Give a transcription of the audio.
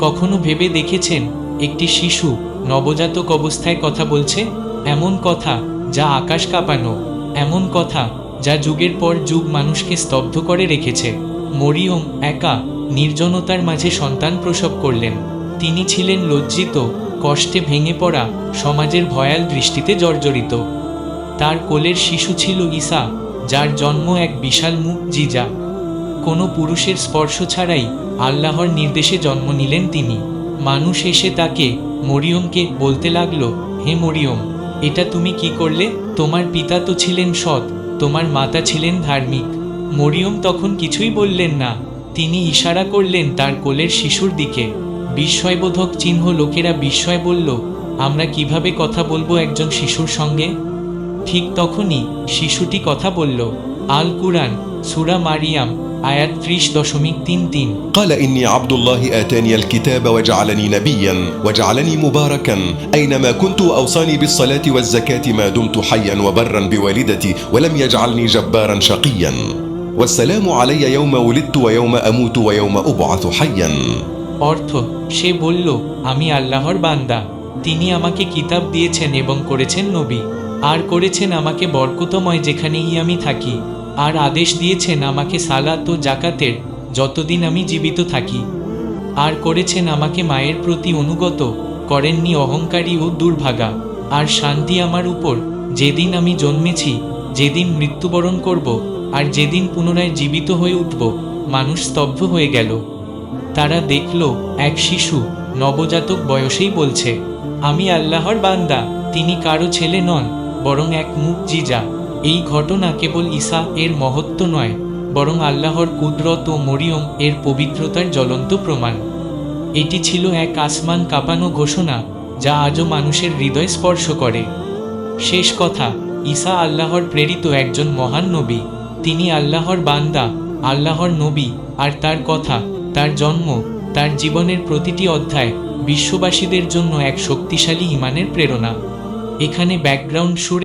কখনো ভেবে দেখেছেন, একটি শিশু নবজাতক অবস্থায় কথা বলছে, এমন কথা যা আকাশ কাঁপানো, এমন কথা যা যুগের পর যুগ মানুষকে স্তব্ধ করে রেখেছে। মরিয়ম একা নির্জনতার মাঝে সন্তান প্রসব করলেন। তিনি ছিলেন লজ্জিত, কষ্টে ভেঙে পড়া, সমাজের ভয়াল দৃষ্টিতে জর্জরিত। তার কোলের শিশু ছিল ঈসা, যার জন্ম এক বিশাল মুখ জিজা। কোনো পুরুষের স্পর্শ ছাড়াই আল্লাহর নির্দেশে জন্ম নিলেন তিনি। মানুষ এসে তাকে, মরিয়মকে বলতে লাগল, হে মরিয়ম, এটা তুমি কি করলে? তোমার পিতা তো ছিলেন সৎ, তোমার মাতা ছিলেন ধার্মিক। মরিয়ম তখন কিছুই বললেন না। তিনি ইশারা করলেন তার কোলের শিশুর দিকে। বিস্ময়বোধক চিহ্ন লোকেরা বিস্ময় বলল, আমরা কীভাবে কথা বলব একজন শিশুর সঙ্গে? ঠিক তখনই শিশুটি কথা বলল, আল কুরআন, সুরা মারিয়াম আয়াত ত্রিশ দশমিক তিন তিন قال إني عبد الله آتاني الكتاب وجعلني نبيا وجعلني مباركا أينما كنت وأوصاني بالصلاة والزكاة ما دمت حيا وبرا بوالدتي ولم يجعلني جبارا شقيا والسلام علي يوم ولدت ويوم أموت ويوم أبعث حيا অর্থ সে বলল আমি আল্লাহর বান্দা তিনি আমাকে কিতাব দিয়েছেন এবং করেছেন নবী আর করেছেন আমাকে বরকতময় যেখানেই আমি থাকি আর আদেশ দিয়েছেন আমাকে সালাত ও জাকাতের যতদিন আমি জীবিত থাকি। আর করেছেন আমাকে মায়ের প্রতি অনুগত, করেননি অহংকারী ও দুর্ভাগা। আর শান্তি আমার উপর, যেদিন আমি জন্মেছি, যেদিন মৃত্যুবরণ করব, আর যেদিন পুনরায় জীবিত হয়ে উঠব, মানুষ স্তব্ধ হয়ে গেল। তারা দেখল, এক শিশু, নবজাতক বয়সেই বলছে, আমি আল্লাহর বান্দা, তিনি কারও ছেলে নন, বরং এক মুখ জিজা এই ঘটনা কেবল ঈসা এর মহত্ব নয়, বরং আল্লাহর কুদরত ও মরিয়ম এর পবিত্রতার জ্বলন্ত প্রমাণ। এটি ছিল এক আসমান কাঁপানো ঘোষণা যা আজও মানুষের হৃদয় স্পর্শ করে। শেষ কথা, ঈসা আল্লাহর প্রেরিত একজন মহান নবী। তিনি আল্লাহর বান্দা, আল্লাহর নবী, আর তার কথা, তার জন্ম, তার জীবনের প্রতিটি অধ্যায় বিশ্ববাসীদের জন্য এক শক্তিশালী ইমানের প্রেরণা। এখানে ব্যাকগ্রাউন্ড সুরে